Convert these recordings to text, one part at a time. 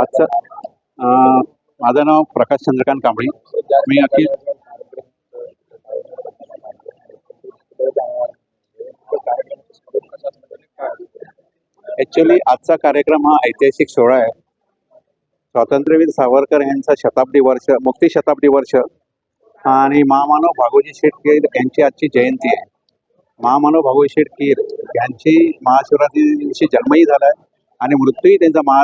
आजचं माझं नाव प्रकाश चंद्रकांत कांबळी. मी अखिल ॲक्च्युली आजचा कार्यक्रम हा ऐतिहासिक सोहळा आहे. स्वातंत्र्यवीर सावरकर यांचा शताब्दी वर्ष मुक्ती शताब्दी वर्ष आणि महामानव भागोजी शेटके यांची आजची जयंती आहे. महामानव भाऊ शेटकीर यांची महाशिवरात्री दिवशी जन्मही झाला आहे आणि मृत्यूही त्यांचा महा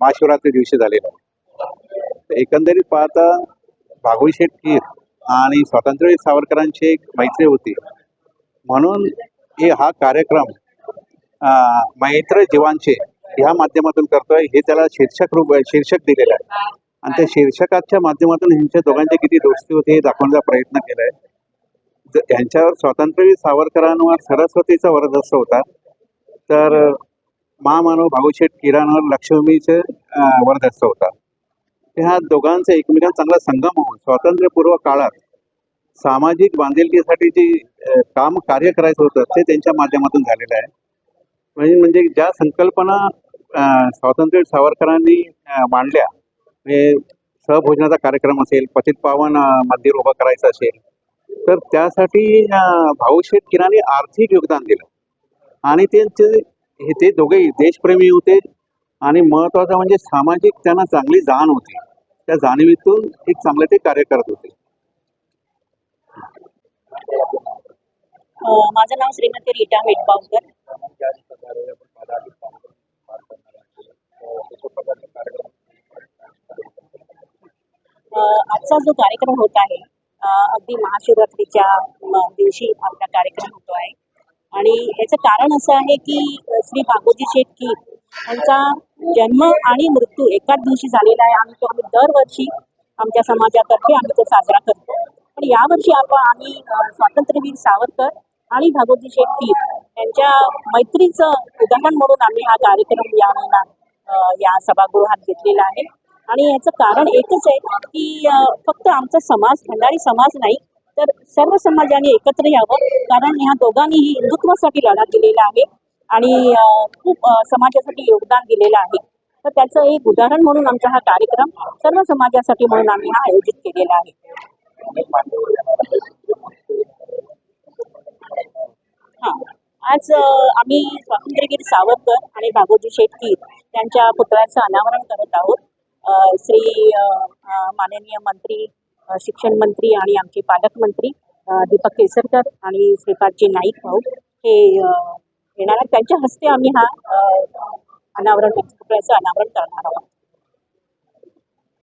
महाशिवरात्री दिवशी झालेला आहे. एकंदरीत पाहता भागोजी शेटकीर आणि स्वातंत्र्यवीर सावरकरांची एक मैत्री होती. म्हणून हे हा कार्यक्रम मैत्र जीवांचे ह्या माध्यमातून करतोय हे त्याला शीर्षक रूप शीर्षक दिलेलं आहे. आणि त्या शीर्षकाच्या माध्यमातून ह्यांच्या दोघांची किती दोस्ती होती हे दाखवण्याचा प्रयत्न केलाय. आहे त्यांच्यावर स्वातंत्र्यवीर सावरकरांवर सरस्वतीचा वरदस्त होता तर महामानव भाऊशेठ किराणवर लक्ष्मीचे वरदस्त होता ह्या दोघांचा एकमेकांचा चांगला संगम होऊन स्वातंत्र्यपूर्व काळात सामाजिक बांधिलकीसाठी जे काम कार्य करायचं होतं ते त्यांच्या माध्यमातून झालेलं आहे. म्हणजे म्हणजे ज्या संकल्पना स्वातंत्र्य सावरकरांनी मांडल्या म्हणजे सहभोजनाचा कार्यक्रम असेल पतित पावन मंदिर उभं करायचं असेल तर त्यासाठी भाऊ भाऊशेठ आर्थिक योगदान दिलं. आणि त्यांचे हे ते दोघेही देशप्रेमी होते. आणि महत्वाचं म्हणजे सामाजिक त्यांना चांगली जाण होती. त्या जाणीवीतून एक चांगले ते कार्य करत होते. माझं नाव श्रीमती रीटा मेटपावकर आजचा जो कार्यक्रम होत आहे अगदी महाशिवरात्रीच्या दिवशी आपला कार्यक्रम होतो आहे. आणि याचं कारण असं आहे की श्री बाबूजी शेठ की यांचा जन्म आणि मृत्यू एकाच दिवशी झालेला आहे. आम्ही तो आम्ही दरवर्षी आमच्या समाजातर्फे आम्ही तो साजरा करतो. पण यावर्षी आपण आम्ही स्वातंत्र्यवीर सावरकर आणि भागवती शेठ की यांच्या मैत्रीचं उदाहरण म्हणून आम्ही हा कार्यक्रम या या सभागृहात घेतलेला आहे. आणि याचं कारण एकच आहे की फक्त आमचा समाज भंडारी समाज नाही तर सर्व समाजाने एकत्र यावं. कारण ह्या दोघांनीही हिंदुत्वासाठी लढा दिलेला आहे आणि खूप समाजासाठी योगदान दिलेलं आहे. तर त्याचं एक उदाहरण म्हणून आमचा हा कार्यक्रम सर्व समाजासाठी म्हणून आम्ही हा आयोजित केलेला आहे. हा. आज आम्ही स्वातंत्र्यवीर सावरकर आणि भागोजी शेट्टी यांच्या पुतळ्याचं अनावरण करत आहोत. श्री माननीय मंत्री शिक्षण मंत्री आणि आमचे पालकमंत्री दीपक केसरकर आणि श्रीपादजी नाईक भाऊ हे येणार. आहेत त्यांच्या हस्ते आम्ही हा अनावरण पुतळ्याचं अनावरण करणार आहोत.